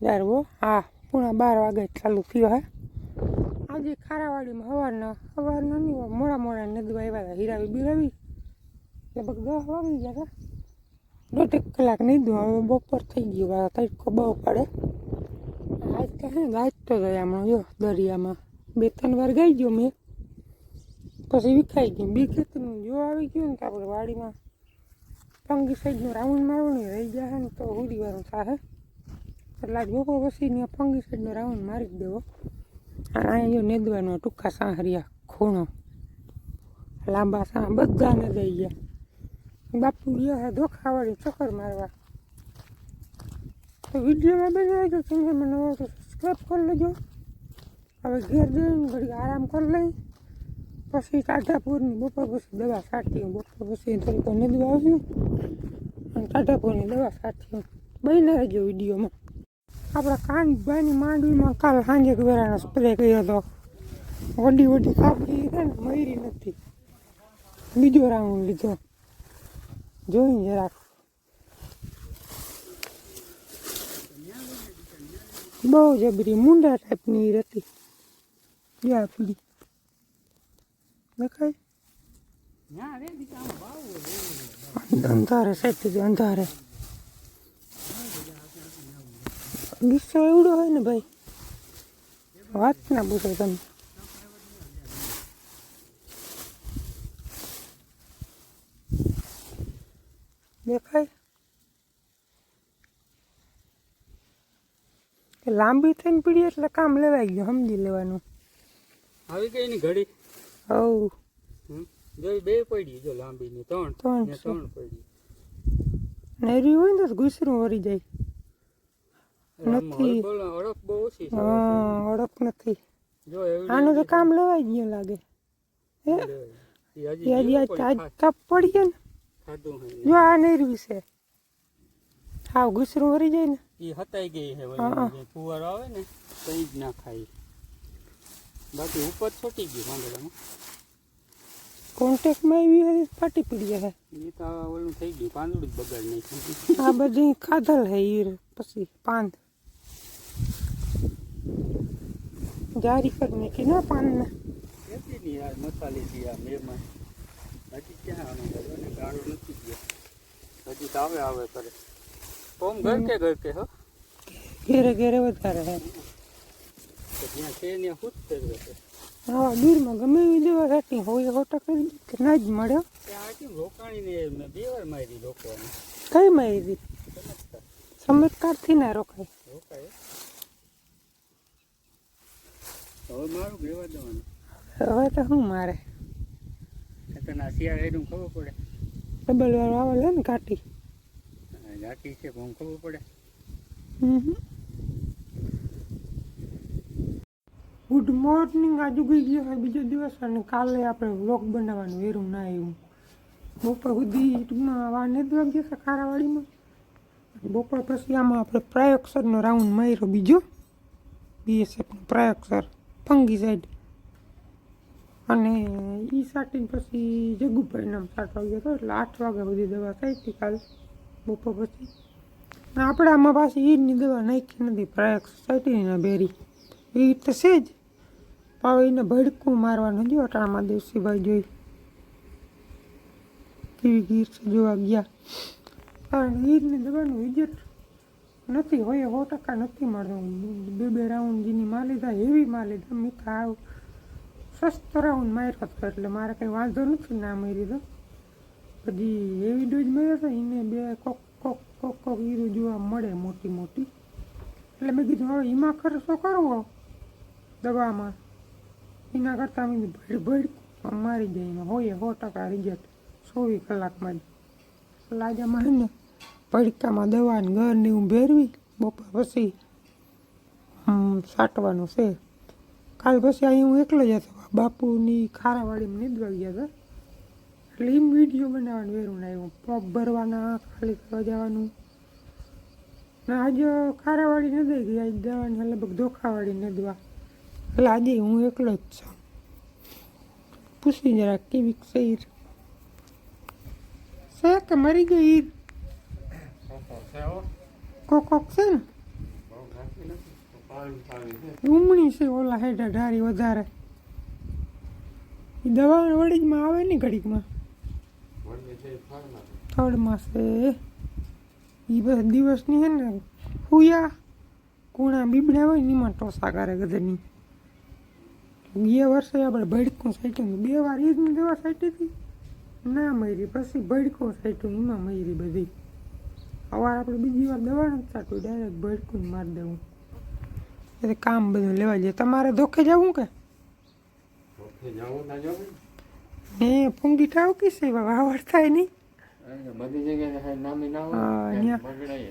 યાર હા પૂણા બાર વાગે ચાલુ થયો હે. આજે ખારાવાડીમાં સવારના સવારના નહીં હોય, મોડા મોડા નદવા આવ્યા હતા હીરાવી બીરાવી. લગભગ દસ વાગી ગયા હતા. દોઢેક કલાક નહીં દઉં હવે બપોર થઈ ગયું વાળા તડકો બહુ પડે. આજ તો હે ગાજતો ગયા હમણાં જો દરિયામાં. બે ત્રણ વાર ગઈ ગયો મેં. પછી વિખાઈ ગયું. બી ખેતરનું જો આવી ગયું ને તો આપણે વાડીમાં પંગી સાઈડનું રાઉન્ડ મારવાનું રહી ગયા ને તો હુરી વાળું થાય આજ બપોર પછી ને પંગી સાઈડનો રાઉન્ડ મારી જ દેવો. અને અહીંયા જો નેદવાનો ટૂંકા સાહરિયા ખૂણો. લાંબા સાં બધા નદાઈ ગયા. બાપુ ગયા ધોખાવાળી ચક્કર મારવા. તો વિડીયોમાં બનાવી તો તમે, મને નવો તો સબસ્ક્રાઈબ કરી લેજો. હવે ઘેર જઈને ઘડી આરામ કરી લઈ. પછી ટાઢાપુરની બપોર પછી દવા છાંટી બપોર પછી થોડીક નેદવા આવ્યું અને ટાઢાપુરની દવા છાંટી બની રહેજો વિડીયોમાં. આપણા કાનભાઈની માંડવીમાં કાલ સાંજે વેરાનો સ્પ્રે કર્યો હતો. વડી વડી કાપડી છે ને મયરી નથી. બીજો રાઉન્ડ લીધો. જોઈને જરાક. બહુ જબરી મુંડા ટાઈપની હતી. યા પીડી દેખાય? અંધારે સાહેબ અંધારે. ગુસ્સો એવડો હોય ને ભાઈ? વાત ના પૂછો તમે. દેખાય? લાંબી થઈને પીડી એટલે કામ લેવાઈ ગયું સમજી લેવાનું. આવી ગઈ ની ઘડી? હવ. જોઈ બે પડી જો લાંબી ની ત્રણ. ત્રણ. ત્રણ પડી નેરી હોય ને તો ગુસરું વરી જાય. નથી. હળબળ હળપ બહુ ઓછી છે હા અડપ નથી જો એવી આનું તો કામ લેવાઈ ગયું લાગે હે ઈ એ હજી હજી જીવો આજ કોઈ આજ ખા- તપ પડી ગયો ને ખાધું હે જો આ નેરવી છે હા ગુસરું વરી જાય ને ઈ હતાઈ ગઈ છે હા. વળી જે ફુવારો આવે ને તો ઈ જ ના ખાય બાકી ઉપર છોટી ગયું માંડલામાં કોન્ટેક્ટમાં આવી હોય તો ફાટી પડી જાય એ તો આ ઓલું થઈ ગયું પાંદડું જ બગાડ નાખ્યું આ બધી ખાધલ હે ઈર પછી પાંદ જારી કરી નાખી ના પાનને કેટલી ની યાર મસાલી થી આ મેમાં હજી ક્યાં આનો ગયો ને ગાળો નથી ગયો હજી તો આવે આવે કરે ઓમ ઘર કે ઘર કે હો ઘેરે ઘેરે વધારે હે તો જ્યાં છે ત્યાં ખુદ જ રહેશે આવા દૂરમાં ગમે એવી દવા રાખી હોય સો ટકા કે ના જ મળે ત્યાં કેમ રોકાણીને મેં બે વાર મારી રોકવાની કઈ મારી ચમત્કાર ચમત્કારથી ના રોકાય રોકાય હવે મારું બેવા દેવાનું. હવે તો શું મારે? તને શિયાળ હેડું ખબર પડે? ડબલ વાળો આવે લે ને આ જાતિ છે પણ ખબર પડે? ગુડ મોર્નિંગ આજુ ગઈ ગયો બીજો દિવસ અને કાલે આપણે વ્લોગ બનાવવાનું વેરું ના એવું. બપોર સુધી ટૂંકમાં વાર ને જ વાગ્યા હતા ખારાવાડીમાં બપોર પછી આમાં આપણે પ્રયોગસરનો રાઉન્ડ માર્યો બીજો. બીએસએફનો પ્રયોગસર. પંગી સાઈડ અને એ સાટીને પછી જગુભાઈ નામ સાટવા ગયો હતો એટલે આઠ વાગ્યા સુધી દવા હતી કાલે, બપોર પછી. અને આપણે આમાં પાછી ઈડની દવા નાખી નથી પ્રાયક સોસાયટીની બેરી. એ તો છે જ. પાવે એને ભડકું મારવાનું જો અટાણામાં દેવસીભાઈ જોઈ. કેવી ગીર છે જોવા ગયા. કારણ ઈદની દવાનું રિઝલ્ટ નથી, હોય સો ટકા નથી મળતું. બે બે રાઉન્ડ જેની માં લીધા હેવી માં લીધા મેં આવ. સસ્તો રાઉન્ડ માર્યો હતો એટલે મારે કંઈ વાંધો નથી ના મારી તો. પછી હેવી ડોઝ મળ્યો હતો એને બે કોક કોક કોક કોક હીરું જોવા મળે મોટી મોટી. એટલે મેં કીધું, હવે એમાં ખર્ચો કરવો દવામાં. એના કરતાં મેં ભીડ ભેડ મારી જાય એમાં હોય સો ટકા રિઝલ્ટ ચોવીસ કલાકમાં જ. એટલે આજે ને દવાને ઘરની એવું ભેરવી, બપોર પછી સાટવાનું છે. કાલ પછી અહીં હું એકલો જ હતો. બાપુની ખારાવાડીમાં નીંદવા ગયા હતા. એટલે એમ વીડિયો બનાવવાનું વેરું ના આવ્યું. પગ ભરવાના, ખાલી કરવા જવાનું. ને આજે ખારાવાડી ન દઈ ગઈ. આજે દવાની લગભગ ધોખાવાળી નદવા એટલે આજે હું એકલો જ છું. પૂછી જરા કેવી છે ઈર? છે કે મરી ગઈ ઈર? કોક કોક છે ને ઉમણી છે ઓલા હેઠા ઢારી વધારે. એ દવા વડીમાં આવે ને ઘડીકમાં? થર્ડમાં છે. એ બધા દિવસની છે ને હુયા કુણા, બીબડા હોય ને, એમાં ટોસા કરે ગધરની બે વર્ષે આપણે ભડકું સાઈટ્યું બે વાર ઈદની દવા સાઈટી હતી. ના મરી, પછી ભડકું સાઈટ્યું એમાં મરી બધી. અવાર આપણે બીજી વાર દવા નથી સાટું ડાયરેક્ટ ભડકું મારી દેવું. એટલે કામ બધું લેવા જાય. તમારે ધોખે જવું કે? ને પૂંગી ઠાવ કી છે વાવડ થાય નહીં.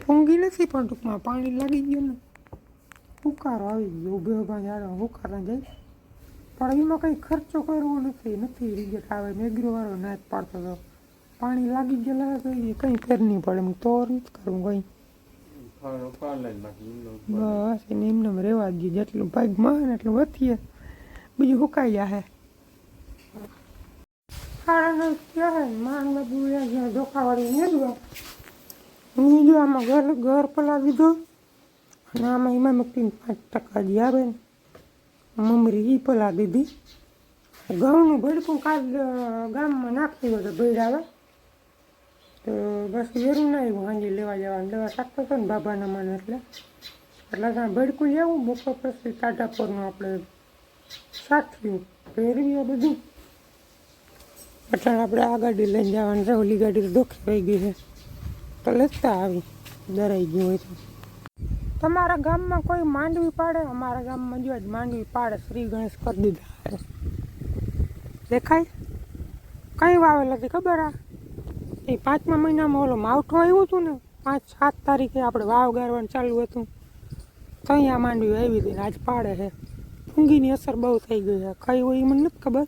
પૂંગી નથી પણ ટૂંકમાં પાણી લાગી ગયું ને. હુકારો આવી ગયો. ઉભે ઊભા ઝાડો હુકારા જાય. પણ એમાં કંઈ ખર્ચો કરવો નથી. નથી રિઝલ્ટ આવે મેગ્રો વાળો ના જ પાડતો હતો પાણી લાગી ગયેલા કંઈ કંઈ ફેર નહીં પડે. એમ તો નથી કરવું કંઈ. બસ એને એમને રહેવા જ દઈએ. જેટલું ભાગમાં માં એટલું વધીએ. બીજું હુકાઈ જાય સાડા હે માન ધોખાવાળી મેળવા હું જો આમાં ઘર ઘર પલા દીધો. અને આમાં એમાં મૂકીને પાંચ ટકા જે આવે ને. મમરી એ પલા દીધી. ઘઉંનું ભડકું કાલ ગામમાં નાખી તો ભેડ આવે. તો બસ વેરું ના આવ્યું, હાંજી લેવા જવાનું. લેવા શકતો હતો ને બાબાના મને એટલે. એટલે ત્યાં ભડકું લેવું બપોર પછી ટાટા આપણે આપણે થયું પહેરવી બધું. એટલે આપણે આ ગાડી લઈને જવાનું છે, ઓલી ગાડી વહી ગઈ છે. તો લેતા આવી દરાઈ ગયું હોય તો. તમારા ગામમાં કોઈ માંડવી પાડે? અમારા ગામમાં જો જ માંડવી પાડે, શ્રી ગણેશ કરી દીધા. દેખાય? કઈ વાવેલ હતી ખબર આ? એ પાંચમા મહિનામાં ઓલો માવઠું આવ્યું હતું ને, પાંચ સાત તારીખે આપણે વાવ ગારવાનું ચાલુ હતું. ત્યાં અહીંયા માંડવી આવી હતી આજ પાડે છે. ફૂંગીની અસર બહુ થઈ ગઈ છે. કઈ હોય એ મને નથી ખબર.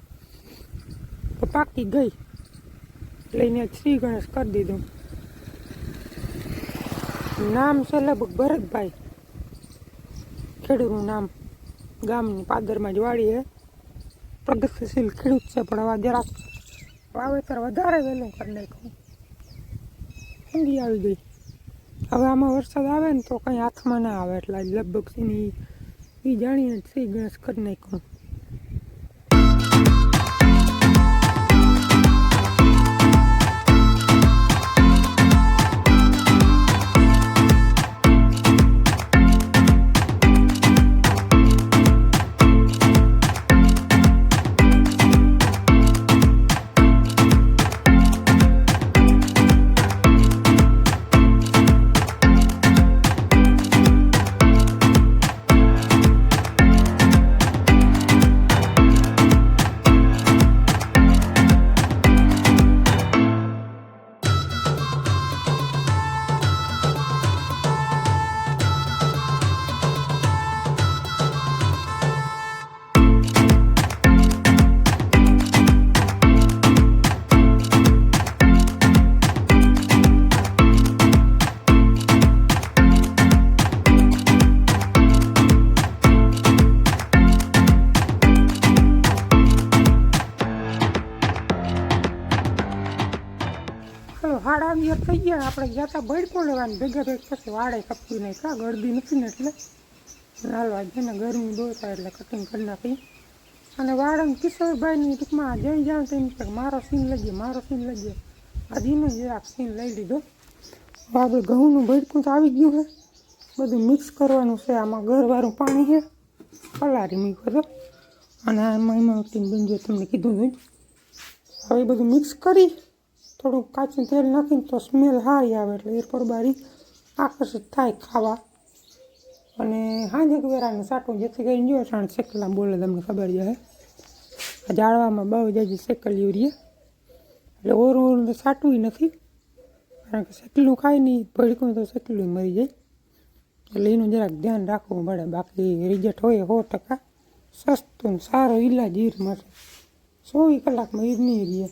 તો પાકી ગઈ. લઈને શ્રી ગણેશ કરી દીધું. નામ છે લગભગ ભરતભાઈ. ખેડૂતનું નામ ગામની પાદરમાં જ વાળી છે. પ્રગતિશીલ ખેડૂત છે, પણ હવે જરાક વાવેતર વધારે વહેલું કરી નાખ્યું. ઠંડી આવી ગઈ. હવે આમાં વરસાદ આવે ને તો કંઈ હાથમાં ના આવે એટલે લગભગ એની એ જાણીને શ્રી ગણેશ કરી નાખ્યું. હાડા અગિયાર થઈ ગયા. આપણે ગયા હતા ભડકો લેવાની. ભેગા ભેગ પછી વાડે કપી નહીં કા ગળદી નથી ને એટલે. હાલવા આજે ને ગરમી બહુ થાય એટલે કટિંગ કરી નાખી. અને વાળંગ કિશોરભાઈની ટૂંકમાં જઈ જાઉં તો એમ કે મારો સીન લઈએ મારો સીન લઈએ આજે એનો જરાક સીન લઈ લીધો. હવે ઘઉંનું ભડકું તો આવી ગયું છે બધું મિક્સ કરવાનું છે. આમાં ઘરવાળું પાણી છે પલારી મૂક્યો હતો અને આમાં એમાં બંજો તમને કીધું હવે બધું મિક્સ કરી થોડુંક કાચું તેલ નાખીને તો સ્મેલ સારી આવે એટલે એરપોર બારી આકર્ષિત થાય ખાવા. અને હાંજે વેરાનું સાટું જેથી કરીને જો સાણ શેકલા બોલે તમને ખબર જ હે આ જાળવામાં બહુ જાજી શેકલી રહીએ એટલે ઓરું ઓરું તો સાટવું નથી. કારણ કે શેકલું ખાય નહીં, ભડકું તો શેકલું મરી જાય. એટલે એનું જરાક ધ્યાન રાખવું પડે. બાકી રિઝલ્ટ હોય સો ટકા. સસ્તું સારો ઈલાજ ઈર માટે. ચોવીસ કલાકમાં ઈર નહીં રહીએ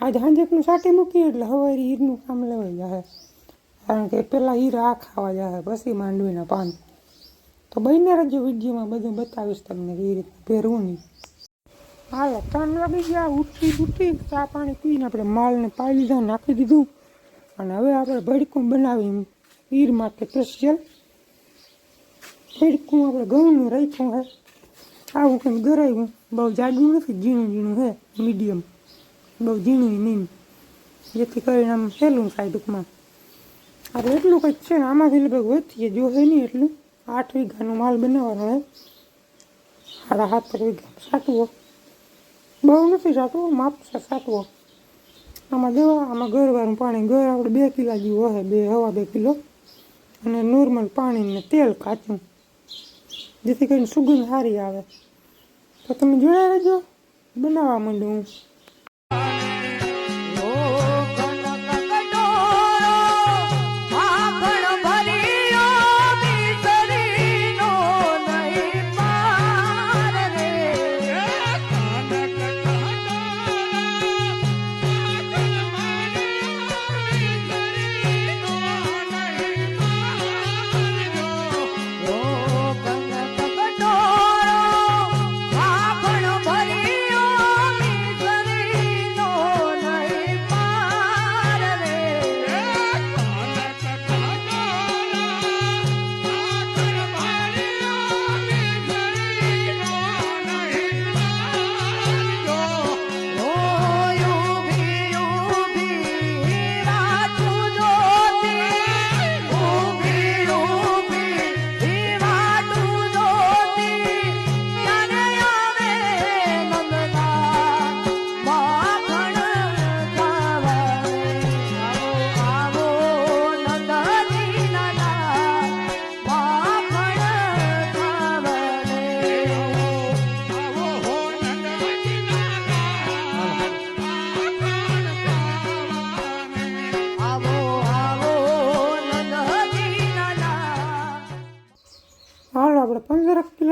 આજે હાંજેકનું સાટી મૂકીએ એટલે હવે ઈરનું કામ લેવાઈ જાય કારણ કે પહેલાં ઈર આ ખાવા જાય પછી માંડવીના પાન. તો બને રજો વિડીયોમાં બધું બતાવીશ તમને એ રીતે પહેરવું નહીં. હાલો, ત્રણ વાગી ગયા, ઉઠી ઉઠી ચા પાણી પીને આપણે માલને પાઈ લીધા, નાખી દીધું. અને હવે આપણે ભડકું બનાવી ઈર માટે સ્પેશિયલ ભડકું આપણે ઘઉંનું રાખ્યું હે. આવું કંઈક ગરાયું બહુ જાડું નથી, ઝીણું ઝીણું હે મીડિયમ બહુ ઝીણી નહીં. જેથી કરીને આમ સહેલું થાય ટૂંકમાં આપણે એટલું કંઈક છે ને આમાંથી લગભગ વધીએ. જો હે નહીં એટલું. આઠ વીઘાનો માલ બનાવવાનો હે સાડા સાત વીઘા સાટવો બહુ નથી સાટવો માપ છે સાટવો આમાં દેવા આમાં ગરવાનું પાણી ગર આપણે બે કિલા જેવું હે બે હવા બે કિલો. અને નોર્મલ પાણી ને તેલ કાચું જેથી કરીને સુગંધ સારી આવે. તો તમે જોયા રહેજો. બનાવવા માંડું હું.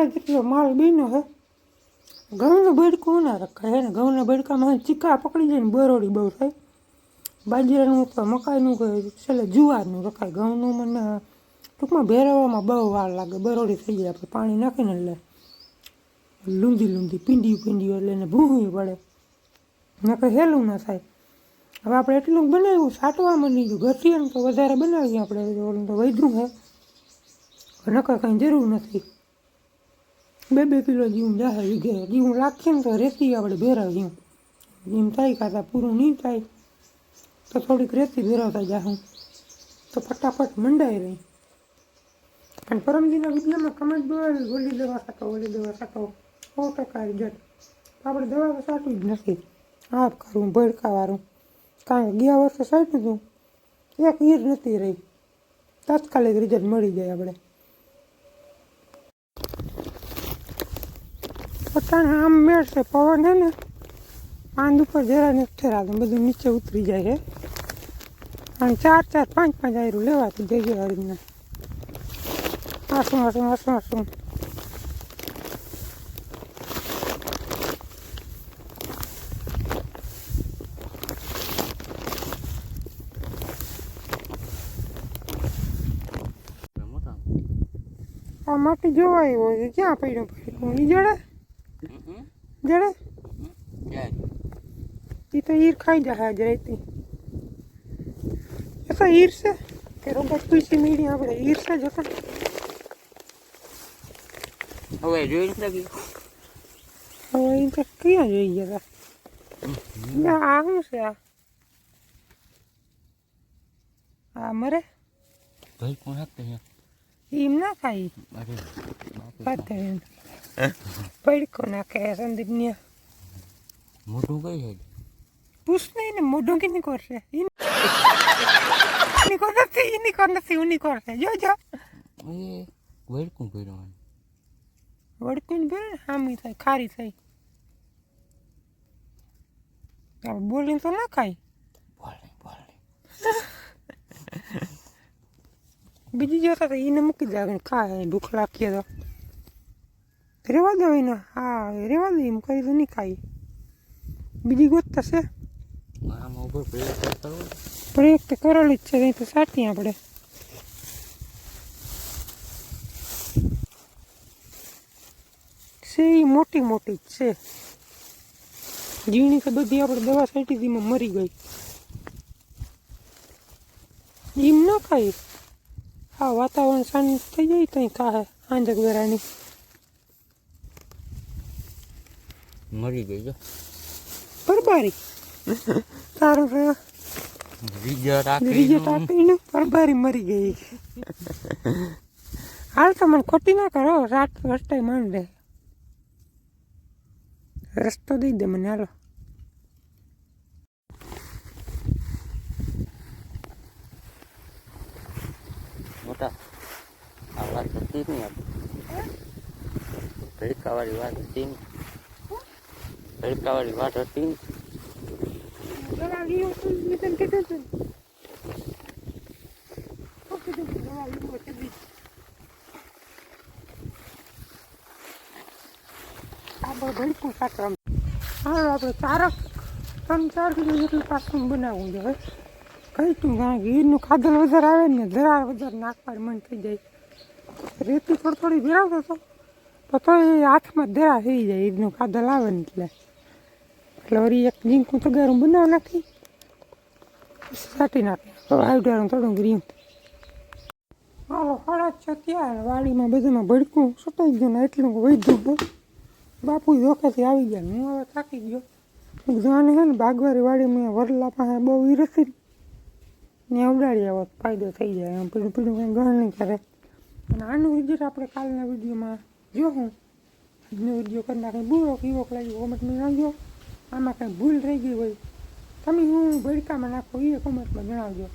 કિલો જેટલો માલ બીનો હે? ઘઉંનું બડકું ના રખાય હે ઘઉંના બડકામાં ચીકા પકડી જાય ને બરોડી બહુ થાય. બાજરાનું અથવા મકાઈનું કે છેલ્લે જુવારનું રખાય. ઘઉંનું મને ટૂંકમાં ભેરવવામાં બહુ વાર લાગે. બરોડી થઈ જાય આપણે પાણી નાખીને એટલે. લૂંધી લૂંધી પીંડી પીંડી એટલે એને ભૂંવી પડે. નકર હેલું ના થાય. હવે આપણે એટલું બનાવ્યું સાટવામાં નહીં ઘટીએ તો વધારે બનાવીએ આપણે. ઓલું તો વધ્યું હે. નકર કંઈ જરૂર નથી. બે બે કિલો જીવું જાહે વીઘે જીવું રાખીએ ને તો રેતી આપણે ભેરાવીએ એમ થાય કાતા પૂરું નહીં થાય, તો થોડીક રેતી ભેરાવતા જાઉં તો ફટાફટ મંડાઈ રહી. અને પરમજીના વિડીયોમાં કમેન્ટ બોલાવી ગોલી દવા સાટો ગોલી દવા સાટો સો ટકા રિઝલ્ટ. આપણે દવા તો જ નથી. આપ કરું ભડકાવાળું કારણ કે ગયા વર્ષે સાચું હતું એક ઈર નથી રહી. તાત્કાલિક રિઝલ્ટ મળી જાય આપણે. પોતાને આમ મેળશે પવન છે ને પાંદ ઉપર જરા ને ઠેરા બધું નીચે ઉતરી જાય છે અને ચાર ચાર પાંચ પાંચ આયરું લેવાતું જઈએ હરીને. આસું આસું આસું આસું. આ માટી જોવાય હોય છે ક્યાં પડ્યું પડ્યું? ઈ જડે? જડે એ તો ઈર ખાઈ જાય આજ રહેતી એ તો ઈર છે કે રોબોટ તુલસી મીડી આપણે ઈર છે જતા હવે જોઈ નથી હવે એ તો ક્યાં જોઈ ગયા તા આ શું છે આ આ મરે ભાઈ કોણ હાકતે એમ ના ખાઈ અરે પાતે પૈડકો નાખે સંદીપ ને. મોઢું કઈ છે? પૂછ નહીં ને મોઢું કે નહીં કરશે કોર નથી નિકો નથી હું કોર છે. જો જો. એ વડકું ભર્યું વડકું ભર્યું હામી થાય ખારી થઈ. બોલીને તો ના ખાય. બીજી જોતા તો એને મૂકી દે ખાય ભૂખ લાગીએ તો. રેવા દો એને. હા રેવા દે એમ કરી તો નહીં ખાઈ બીજી ગોતતા છે. પ્રયોગ તો કરેલી જ છે નહીં તો સાચી આપણે. છે એ મોટી મોટી જ છે. ઝીણી તો બધી આપણે દવા છાંટી હતી મરી ગઈ. એમ ન ખાઈ આ વાતાવરણ શાંત થઈ જાય ત્યાં કાહે આંજક વેરાની. મરી ગઈ જો. પરબારી. તારું રિઝલ્ટ આપીને પરબારી મરી ગઈ. હાલ તો મને ખોટી ના કરો. રાત રસ્તે માન દે. રસ્તો દઈ દે મને હાલો. મોટા આ વાત હતી નહીં આપણી. ભડકાવાળી વાત હતી ને ભડકાવાળી વાત હતી. આપણે ચારક ત્રણ, ચાર કિલો જેટલું પાછું બનાવવું જોઈએ કઈ તું કારણ કે ઈરનું ખાધલ વધારે આવે ને ધરા વધારે નાખવાનું મન થઈ જાય. રેતી થોડી થોડી ભેરાવતો તો તો એ હાથમાં ધરા થઈ જાય ઈરનું ખાધલ આવે ને એટલે. એટલે વળી એક જીંકું તગારું બનાવ નાખી સાટી નાખી આવડાનું થોડું ગ્રીન હાલો સાડા છ ત્યાં વાડીમાં બધામાં ભડકું સટાઈ ગયું ને એટલું વધ્યું બાપુ ધોકેથી આવી ગયા હું હવે થાકી ગયો જાણે છે ને બાગવારી વાડીમાં વરલા પાસે બહુ ઈરસી ને ઉડાડી આવો ફાયદો થઈ જાય એમ પીડું પીડું કંઈ ગણ નહીં કરે અને આનું રિઝલ્ટ આપણે કાલના વિડીયોમાં જોઉં આજનો વીડિયો કરી નાખે બુરો યુવક લાગ્યો કોમેન્ટમાં જણાવજો આમાં કંઈ ભૂલ રહી ગઈ હોય. તમે હું ભડકામાં નાખો એ કોમેન્ટમાં જણાવજો.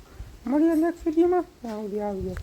મળીએ નેક્સ્ટ વિડીયોમાં ત્યાં સુધી આવજો.